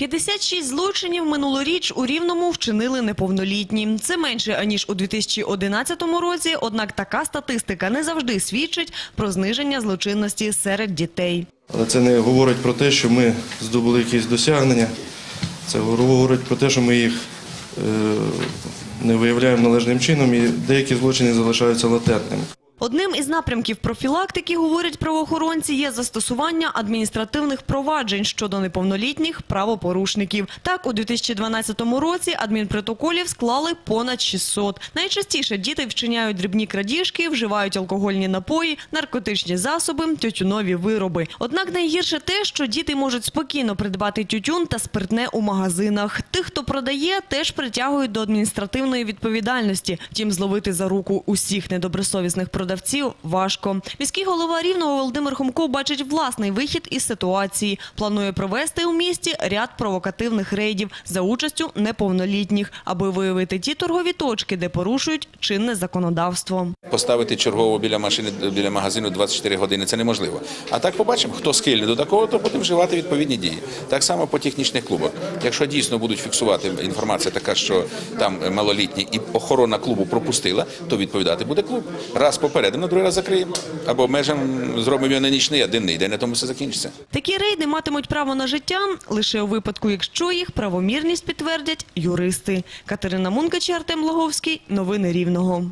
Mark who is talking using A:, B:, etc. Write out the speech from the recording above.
A: 56 злочинів минулоріч у Рівному вчинили неповнолітні. Це менше, аніж у 2011 році, однак така статистика не завжди свідчить про зниження злочинності серед дітей.
B: Але це не говорить про те, що ми здобули якісь досягнення. Це говорить про те, що ми їх е, не виявляємо належним чином і деякі злочини залишаються латентними.
A: Одним із напрямків профілактики, говорять правоохоронці, є застосування адміністративних проваджень щодо неповнолітніх правопорушників. Так, у 2012 році адмінпротоколів склали понад 600. Найчастіше діти вчиняють дрібні крадіжки, вживають алкогольні напої, наркотичні засоби, тютюнові вироби. Однак найгірше те, що діти можуть спокійно придбати тютюн та спиртне у магазинах. Тих, хто продає, теж притягують до адміністративної відповідальності. Втім, зловити за руку усіх недобросовісних продавців важко. Міський голова Рівного Володимир Хомко бачить власний вихід із ситуації. Планує провести у місті ряд провокативних рейдів за участю неповнолітніх, аби виявити ті торгові точки, де порушують чинне законодавство.
C: Поставити чергово біля машини біля магазину 24 години це неможливо. А так побачимо, хто схильний до такого, то будемо вживати відповідні дії. Так само по технічних клубах. Якщо дійсно будуть фіксувати інформація така, що там малолітні і охорона клубу пропустила, то відповідати буде клуб. Раз попередимо, другий раз закриємо. Або межам зробимо його на нічний, а денний. день, на тому все закінчиться.
A: Такі рейди матимуть право на життя лише у випадку, якщо їх правомірність підтвердять юристи. Катерина Мункач, Артем Логовський. Новини Рівного.